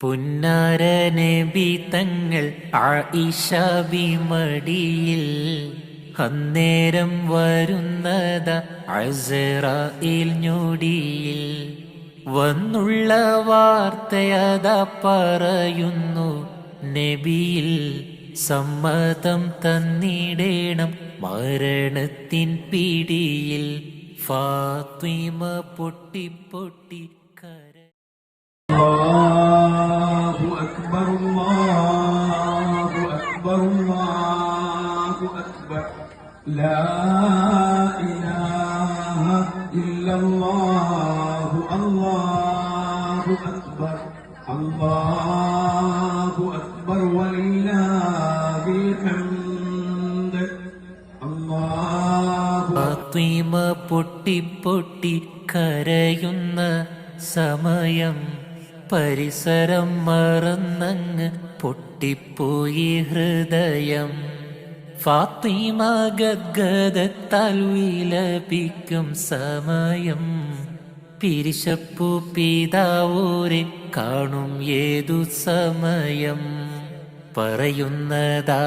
പുന്നാര നബി തങ്ങൾ ആയിഷ മടിയിൽ അന്നേരം വരുന്നത ഞൊടിയിൽ. വന്നുള്ള വാർത്തയത പറയുന്നു നബിയിൽ സമ്മതം തന്നിടേണം മരണത്തിൻ പിടിയിൽ. ഫാത്തിമ പൊട്ടി പൊട്ടി അല്ലാഹു അക്ബർ അല്ലാഹു അക്ബർ വലില്ലാഹിൽ അല്ലാഹു ഫാത്തിമ പൊട്ടി പൊട്ടി കരയുന്ന സമയം പരിസരം മറന്നങ്ങ് പൊട്ടിപ്പോയി ഹൃദയം. ഫാത്തിമ ഗദ്ഗതത്താൽ വിലപിക്കും സമയം പിരിശപ്പു പിതാവൂരെ കാണും ഏതു സമയം. പറയുന്നതാ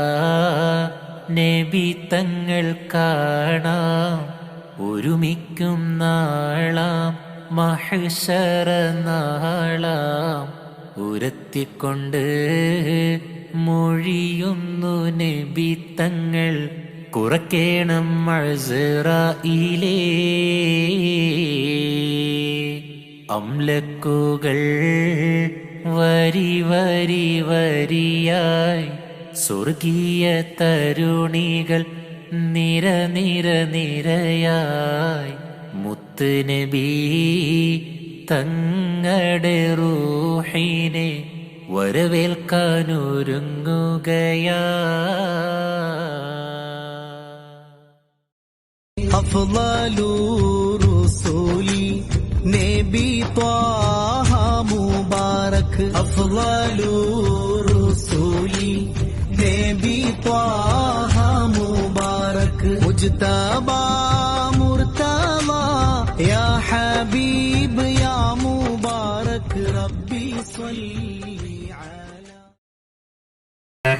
നബി തങ്ങൾ കാണാം. ഒരുമിക്കും നാളാം മഹശര നാളാം. ഉരത്തിക്കൊണ്ട് മൊഴിയുന്നു നബി തങ്ങൾ കുറക്കേണം മഴസിറയിലേ അംലക്കുകൾ വരി വരി വരിയായി സ്വർഗീയ തരുണികൾ നിര നിര നിരയായി. മുത്ത് നബി തങ്ങടെ റൂഹിനെ വരവേൽക്കാനൊരുങ്ങുകയാ. അഫ്ലാലൂ റസൂലി نے بھی توہا مبارک، افضل رسولی نے بھی توہا مبارک۔ مجتبہ مرتبہ یا حبیب، یا مبارک، ربی صلی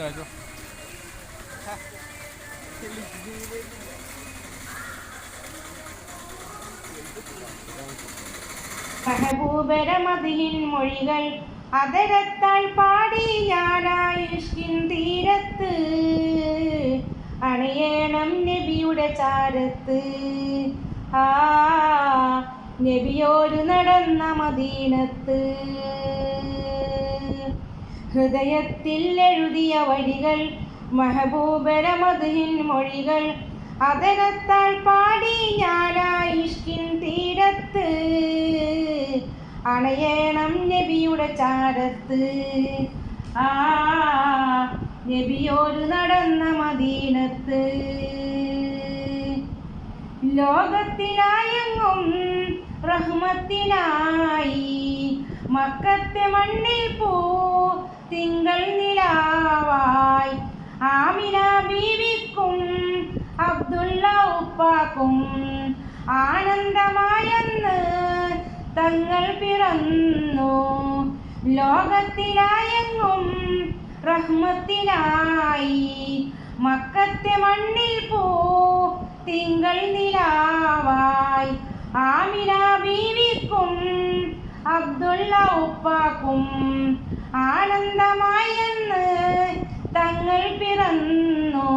കാര്യം മുറിഞ്ഞുപോയി മെഹബൂബരമതിലിൻ മൊഴികൾ അതരത്താൽ പാടി ഞാനായുഷ്കിൻ തീരത്ത്. അണയേണം നബിയുടെ ചാരത്ത്. ആ നബിയോരു നടന്ന മദീനത്ത്. ഹൃദയത്തിൽ എഴുതിയ വഴികൾ മഹബൂബരമതിൻ മൊഴികൾ. അതനത്താൽ പാടി ഞാനായിഷ്കിൻ തീരത്ത്. അണയണം നബിയുടെ ചാരത്ത്. ആ നബിയോട് നടന്ന മദീനത്ത്. ലോകത്തിനായെങ്ങും റഹ്മത്തിനായി മക്കത്തെ മണ്ണിൽ പോ തിങ്കൾ നിലാവായി. ആമിന ബീവിക്കും അബ്ദുള്ള ഉപ്പാക്കും ആനന്ദമായെന്ന് തങ്ങൾ പിറന്നു. ലോകത്തിലായെങ്ങും റഹ്മത്തിനായി മക്കത്തെ മണ്ണിൽ പോ തിങ്കൾ നിലാവായി. ആമിന ബീവിക്കും അബ്ദുള്ള ഉപ്പാക്കും ആനന്ദമായെന്ന് തങ്ങൾ പിറന്നു.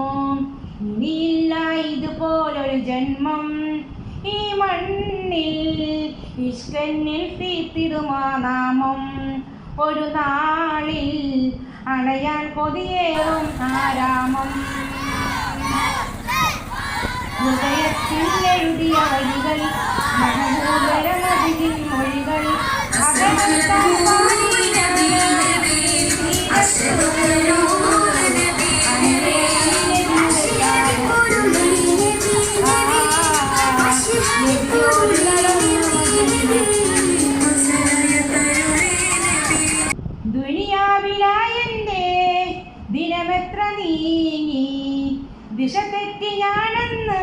ഇനിയില്ല ഇതുപോലൊരു ജന്മം. ഈ മണ്ണിൽ തീർത്തിടുമാ നാമം. ഒരു നാളിൽ അണയാൻ കൊതിയേറും ആരാമം. ഹൃദയത്തിൽ എഴുതിയ വഴികൾ മഹബൂബരമതിൻ മൊഴികൾ അകലത്താൽ പാടി ദുനിയാവിലായെന്റെ ദിനമെത്ര നീങ്ങി. ദിശ തെറ്റി ഞാനെന്ന്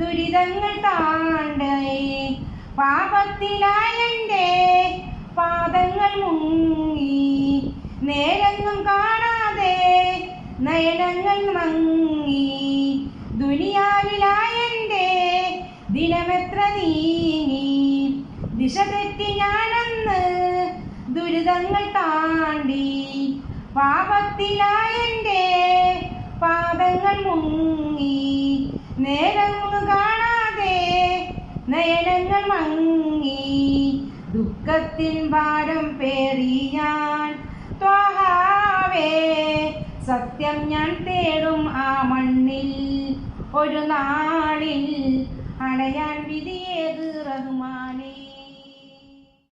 ദുരിതങ്ങൾ താണ്ടേ. പാപത്തിലായെന്റെ പാദങ്ങൾ മുങ്ങി. നേരങ്ങും കാണാതെ നയനങ്ങൾ മങ്ങി. ദുനിയാവിലായെന്റെ ദിനമെത്ര നീങ്ങി. ദിശ ദുരിതങ്ങൾ താണ്ടി പാപത്തിലായെന്റെ പാദങ്ങൾ മുങ്ങി. നേരങ്ങ് കാണാതെ നയനങ്ങൾ മങ്ങി. ദുഃഖത്തിൻ ഭാരം പേറിയാൻ ത്വഹാവേ. സത്യം ഞാൻ തേടും ആ മണ്ണിൽ ഒരു നാളിൽ അണയാൻ വിധിയേത് റഹ്മാൻ